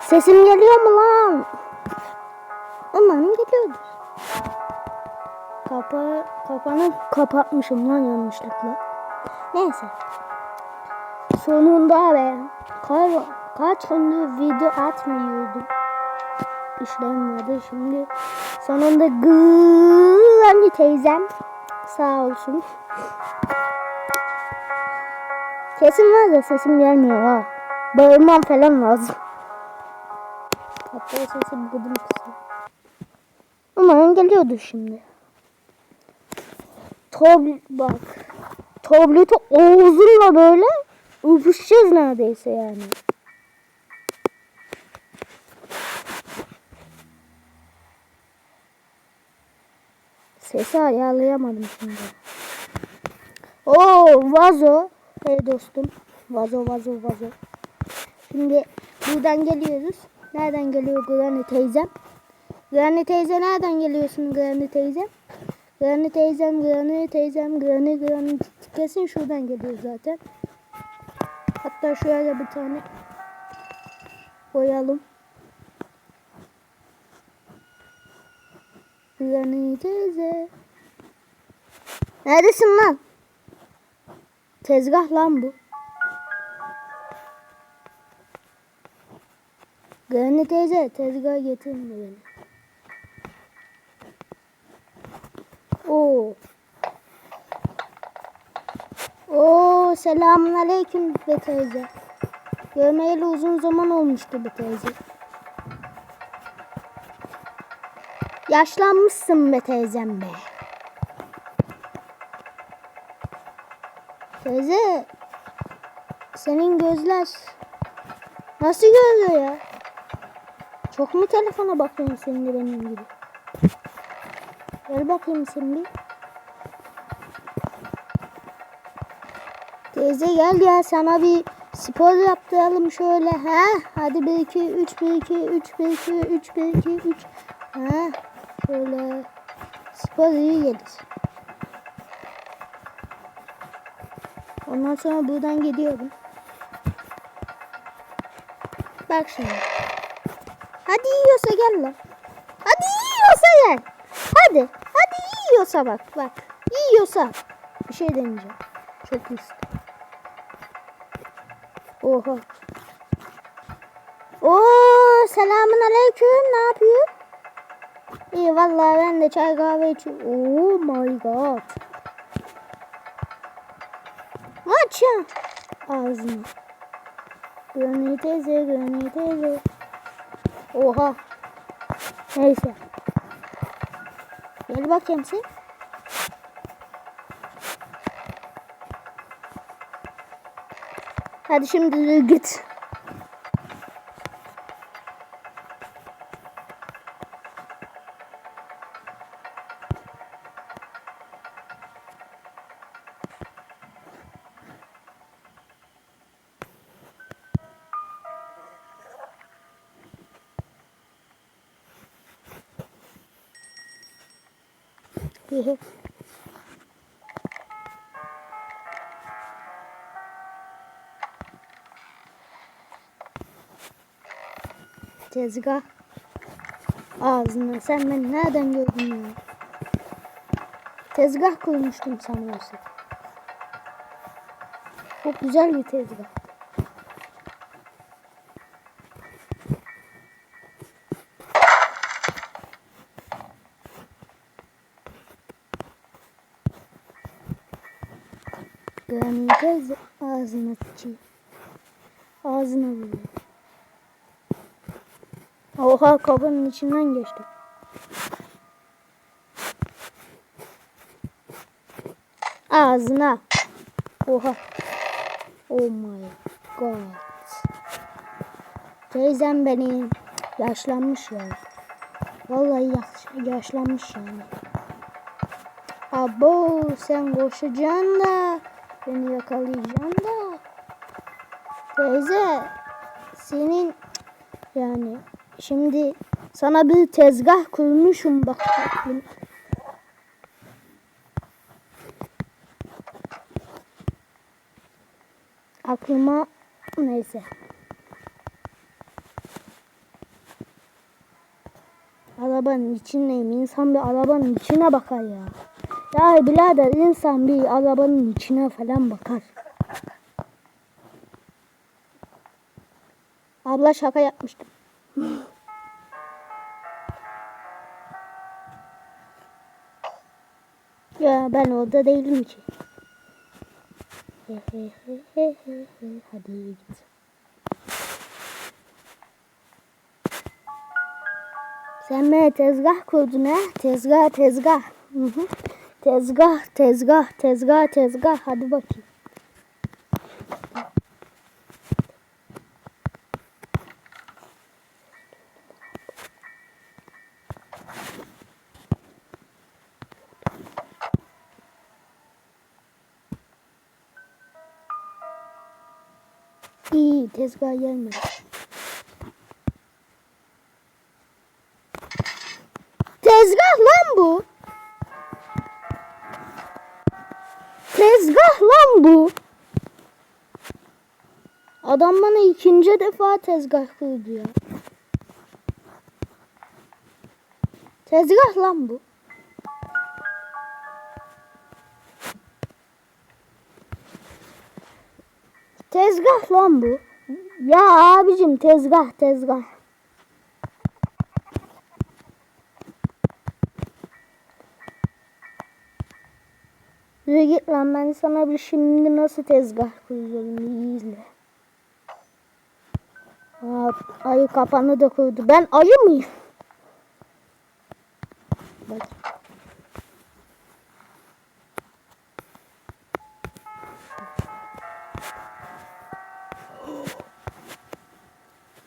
Sesim geliyor mu lan? Umarım geliyordur. Kapa, kapanı kapatmışım lan yanlışlıkla. Neyse. Sonunda be. Kaç, kaç gündür video atmıyordum. İşlerim vardı şimdi. Sonunda Granny teyzem sağ olsun. Sesim var da sesim gelmiyor ha. Bağırmam falan lazım. Hatta sesim gıdım kısa. Umarım geliyordur şimdi. Tablet bak. Tableti ağzımla böyle öpüşeceğiz neredeyse yani. Sesi ayarlayamadım şimdi. Oo vazo. Hey dostum. Vazo vazo vazo. Şimdi buradan geliyoruz. Nereden geliyor Granny teyzem? Granny teyze nereden geliyorsun Granny teyzem? Granny teyzem, Granny teyzem, Granny Granny kesin şuradan geliyor zaten. Hatta şöyle bir tane koyalım. Granny teyze. Neredesin lan? Tezgah lan bu. Granny teyze tezgah getirme beni. Oo. Oo selamun aleyküm be teyze. Görmeyeli uzun zaman olmuştu be teyze. Yaşlanmışsın be teyzem be. Teyze senin gözler nasıl görüyor ya? Çok mu telefona bakıyorsun senin de benim gibi? Gel bakayım sen bir. Teyze gel ya sana bir spor yaptıralım şöyle ha. Hadi 1 2 3 1 2 3 1 2 3 1 2 3. Ha. Şöyle spor iyi gelir. Ondan sonra buradan gidiyorum. Bak şimdi. Hadi yiyorsa gel lan. Hadi yiyorsa gel. Hadi. Hadi yiyorsa bak bak. Yiyorsa. Bir şey deneyeceğim. Çok üstü. Oha. Oo selamun aleyküm. Ne yapıyorsun? İyi vallahi ben de çay kahve içiyorum. Oh my god. Aç ya. Ağzını. Granny teyze, Granny teyze. Oha. Neyse. Gel bakayım sen. Hadi şimdi git. Tezgah. Ağzına sen beni nereden gördün ya? Tezgah kurmuştum sanıyorsun. Çok güzel bir tezgah. Granny teyze ağzına çiğ. Ağzına vuruyor. Oha kabının içinden geçti. Ağzına. Oha. Oh my god. Teyzem benim yaşlanmış ya. Vallahi yaş, yaşlanmış yani. Abo sen koşacaksın da beni yakalayacaksın da. Teyze senin yani şimdi sana bir tezgah kurmuşum bak. bakayım. Aklıma Neyse. Arabanın içindeyim. İnsan bir arabanın içine bakar ya. Ya birader insan bir arabanın içine falan bakar. Abla şaka yapmıştım. ya ben orada değilim ki. Hadi git. Sen bana tezgah kurdun ha? Tezgah, tezgah. Hı hı. Tezgah, tezgah, tezgah, tezgah. Hadi bakayım. İyi, tezgah gelmedi. Adam bana ikinci defa tezgah kurdu ya. Tezgah lan bu. Tezgah lan bu. Ya abicim tezgah tezgah. Yürü git lan ben sana bir şimdi nasıl tezgah kuruyorum iyi izle. Aa, ayı kapanı da kurdu. Ben ayı mıyım? Bak.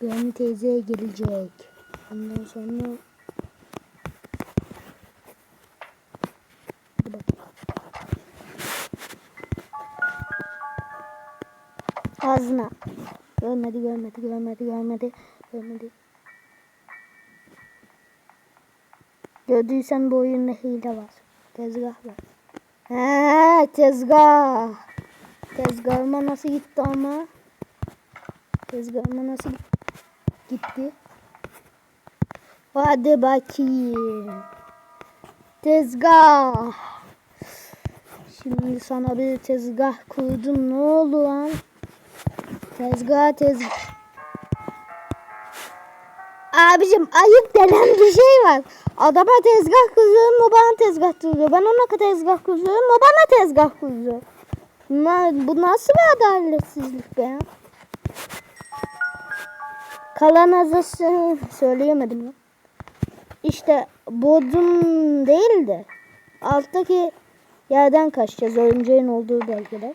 Granny teyze gelecek. Ondan sonra. Ağzına. Görmedi, görmedi, görmedi, görmedi, görmedi. Gördüysen bu oyunda hile var. Tezgah var. He, tezgah. Tezgahıma nasıl gitti ama? Tezgahıma nasıl gitti? Hadi bakayım. Tezgah. Şimdi sana bir tezgah kurdum. Ne oldu lan? Tezgah tezgah. Abicim ayıp denen bir şey var. Adama tezgah kuruyorum o bana tezgah kuruyor. Ben ona tezgah kuruyorum o bana tezgah kuruyor. Bunlar, bu nasıl bir adaletsizlik be? Kalan azası söyleyemedim ya. İşte bodrum değil de alttaki yerden kaçacağız oyuncağın olduğu bölgede.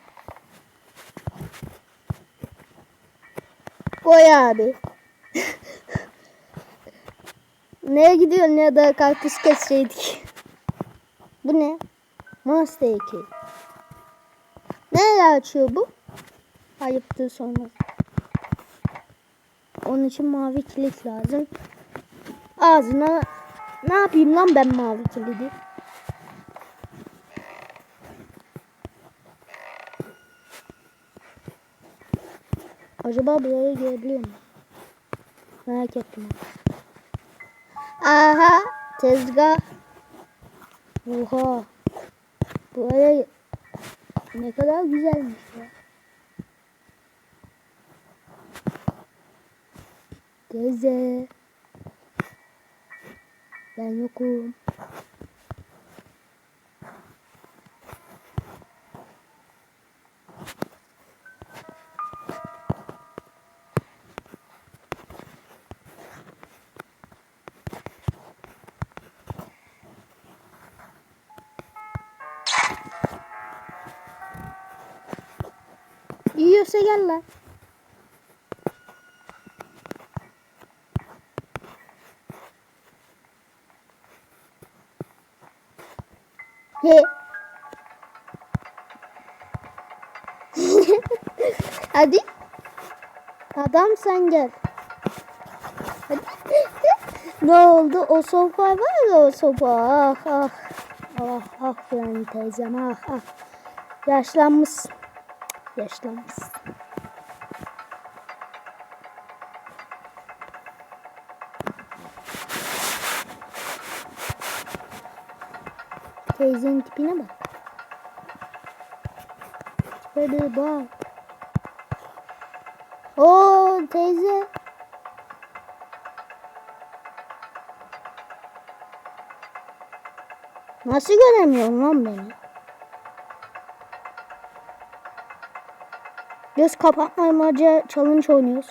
Koy abi. Neye gidiyorsun ya da karpuz kesecektik. Bu ne? Monster 2. Nereye açıyor bu? Ayıptır sonra. Onun için mavi kilit lazım. Ağzına ne yapayım lan ben mavi kilidi? Acaba buraya girebiliyor mu? Merak ettim. Aha tezgah. Oha. Buraya ne kadar güzelmiş ya. Teyze. Ben yokum. Yiyorsa gel lan. He. Hadi. Adam sen gel. Ne oldu? O sopa var ya o sopa. Ah ah. Ah ah teyzem ah ah. Yaşlanmışsın. Yaşlanmışsın. Teyzenin tipine bak. Hadi bak. Oo teyze. Nasıl göremiyorsun lan beni? Göz kapatmamaca challenge oynuyoruz.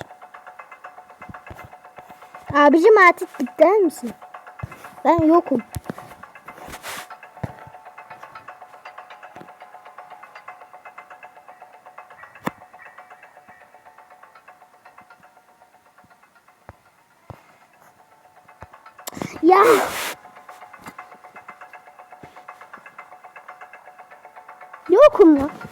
Abicim artık gider misin? Ben yokum. Ya. Yokum ya.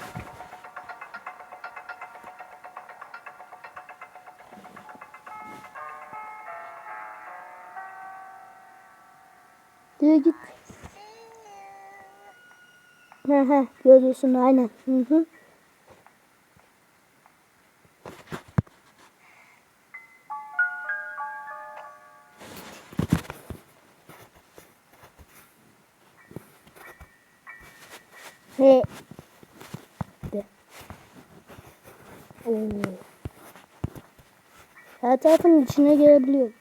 Görüyorsun aynen. Hı hı. Ve de. Oo. Her tarafın içine girebiliyor.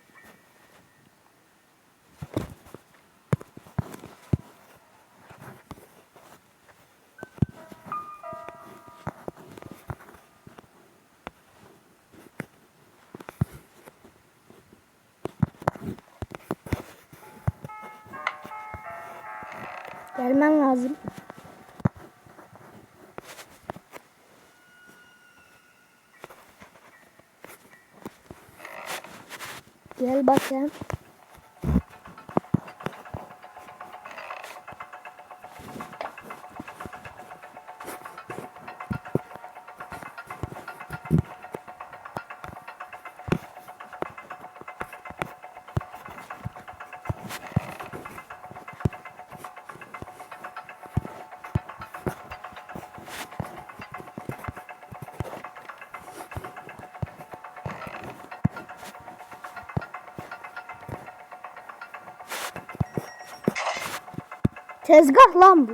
Tezgah lan bu.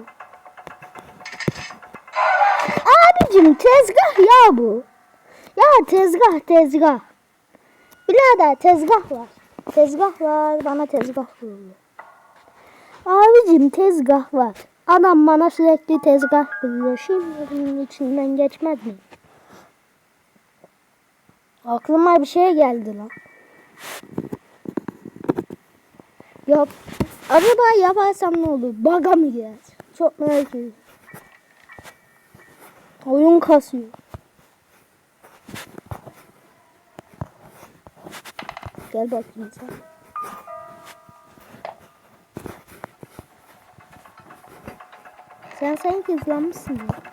Abicim tezgah ya bu. Ya tezgah tezgah. Birader tezgah var. Tezgah var bana tezgah vuruyor. Abicim tezgah var. Adam bana sürekli tezgah vuruyor. Şimdi bunun içinden geçmez mi? Aklıma bir şey geldi lan. Yap. Acaba yaparsam ne olur? Baga mı girer? Çok merak ediyorum. Oyun kasıyor. Gel bakayım sen. Sen sanki hızlanmışsın ya.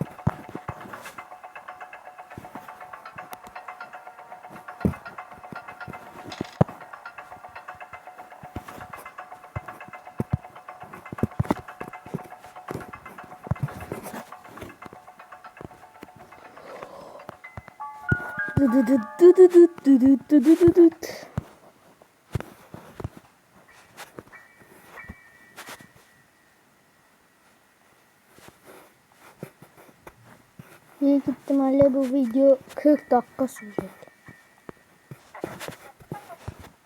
Büyük ihtimalle bu video 40 dakika sürecek.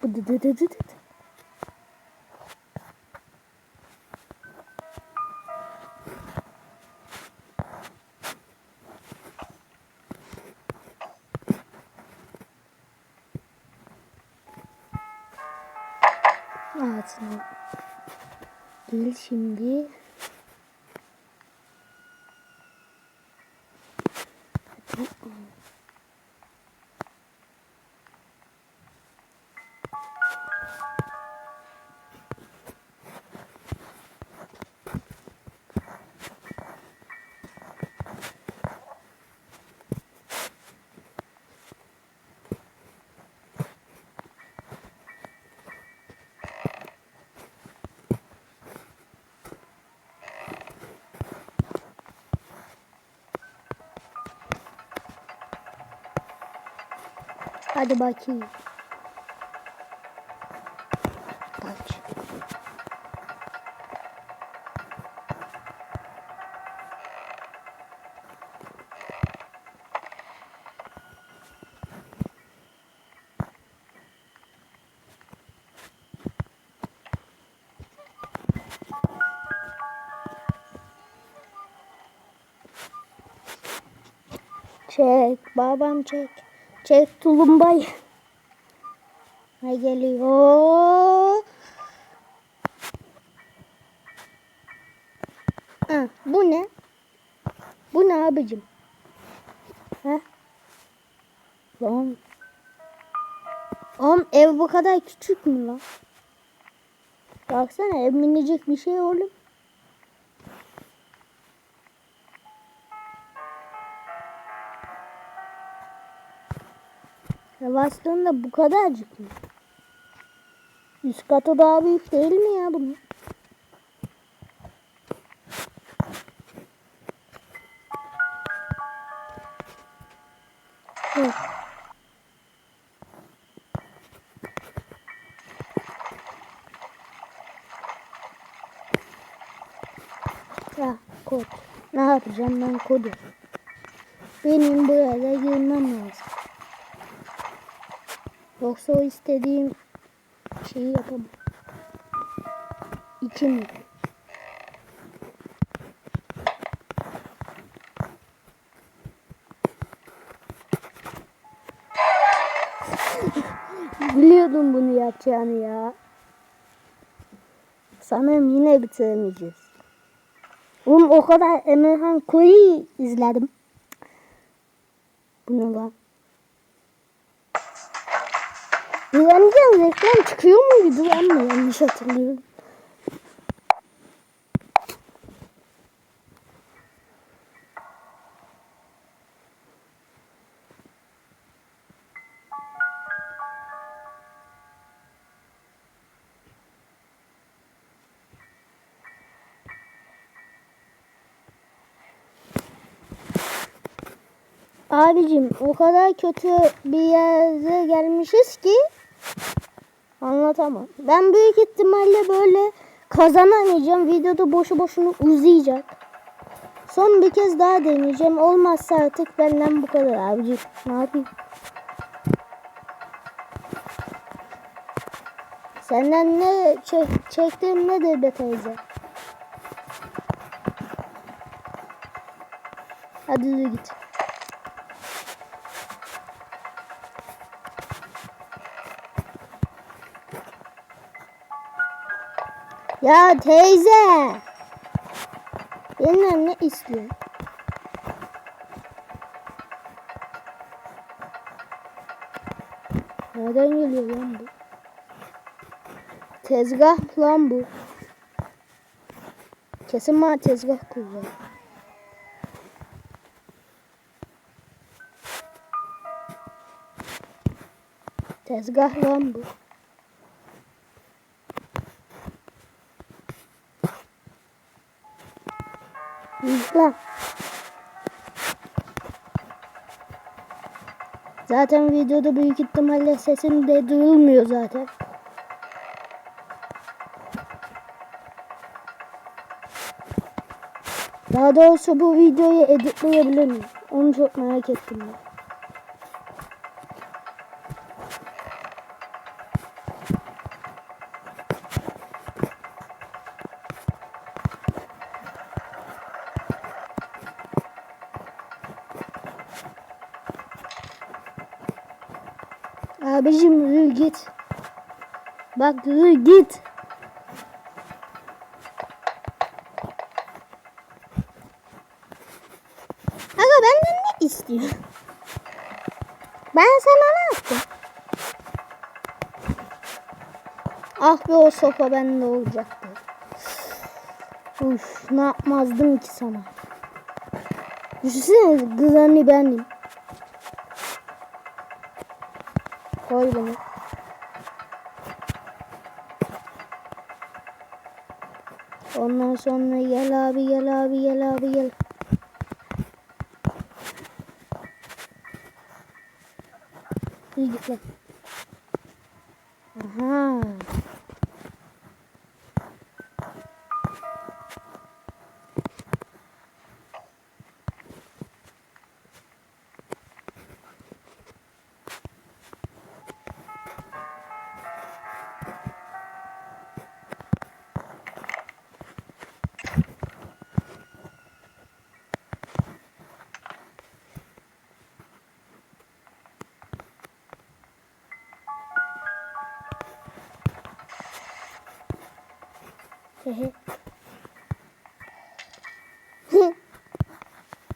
Ağzına. Şimdi. Hadi Hadi bakayım. Bak. Çek babam çek. Çek tulumbayı. Ne geliyor? Ha, bu ne? Bu ne abicim? Ha? Lan. Oğlum ev bu kadar küçük mü lan? Baksana ev minicik bir şey oğlum. Ev aslında bu kadarcık mı? Üst katı daha büyük değil mi ya bunun? Evet. Ya kod. Ne yapacağım ben kodu? Benim buraya girmem lazım. Yoksa o istediğim şeyi yapamam. İki mi? Biliyordum bunu yapacağını ya. Sanırım yine bitiremeyeceğiz. Oğlum o kadar Emirhan Koyu izledim. Bu ne? Güveneceğim reklam çıkıyor muydu ben mi yanlış hatırlıyorum. Abicim o kadar kötü bir yere gelmişiz ki anlatamam. Ben büyük ihtimalle böyle kazanamayacağım. Videoda boşu boşuna uzayacak. Son bir kez daha deneyeceğim. Olmazsa artık benden bu kadar abicim. Ne yapayım? Senden ne çek çektiğim nedir be teyze? Hadi git. Ya teyze. Benden ne istiyor? Nereden geliyor lan bu? Tezgah lan bu. Kesin bana tezgah kuracak. Tezgah lan bu. İzle. Zaten videoda büyük ihtimalle sesim de duyulmuyor zaten. Daha doğrusu bu videoyu editleyebilir miyim? Onu çok merak ettim ben. Abicim yürü git. Bak yürü git. Aga benden ne istiyor? Ben sana ne yaptım? Ah be o sopa bende olacaktı. Uf ne yapmazdım ki sana. Düşünsene Granny benim. Koy bunu. Ondan sonra gel abi gel abi gel abi gel. İyi git lan.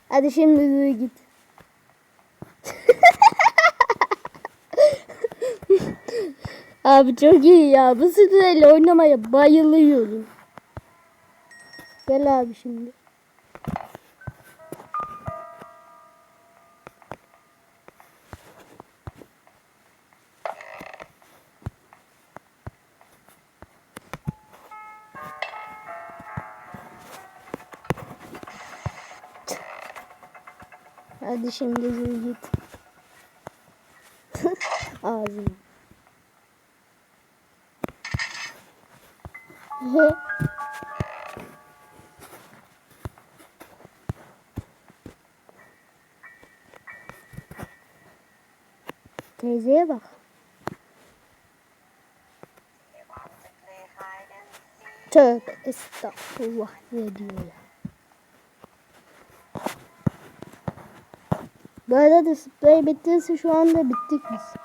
Hadi şimdi git. Abi çok iyi ya. Bu sırayla oynamaya bayılıyorum. Gel abi şimdi. Hadi şimdi yürü git. Ağzına. He. Teyzeye bak. Tövbe estağfurullah ne diyor ya. Bu arada sprey bittiyse şu anda bittik biz.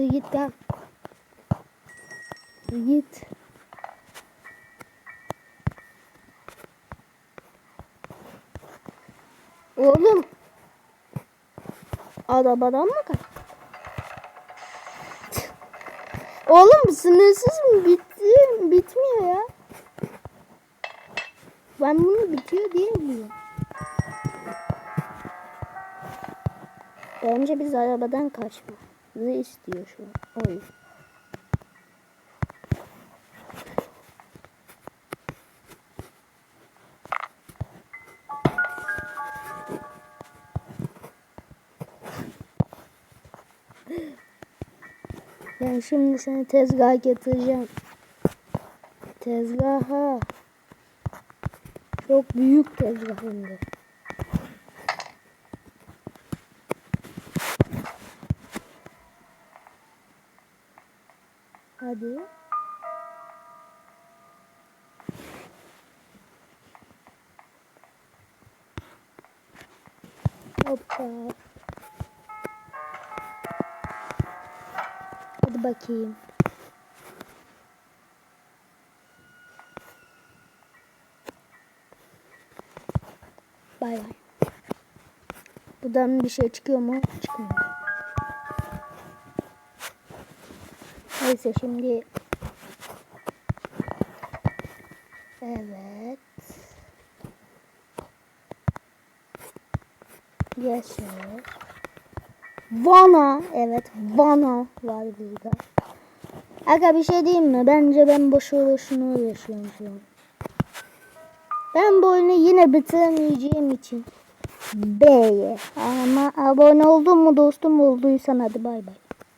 Yürü git lan. Yürü git. Oğlum. Arabadan mı kaç? Oğlum sınırsız mı bitti? Bitmiyor ya. Ben bunu bitiyor diye biliyorum. Bence biz arabadan kaçmamızı istiyor şu an. Oyun. Ben şimdi seni tezgaha getireceğim. Tezgaha. Çok büyük tezgah hem. Hadi. Hoppa. Hadi bakayım. Bay bay. Buradan bir şey çıkıyor mu? Çıkmıyor. Neyse şimdi Evet. Yaşar. Vana. Evet Vana var burada. Aga bir şey diyeyim mi? Bence ben boşu boşuna uğraşıyorum şu an. Ben bu oyunu yine bitiremeyeceğim için B'ye. Ama abone oldun mu dostum olduysan hadi bay bay.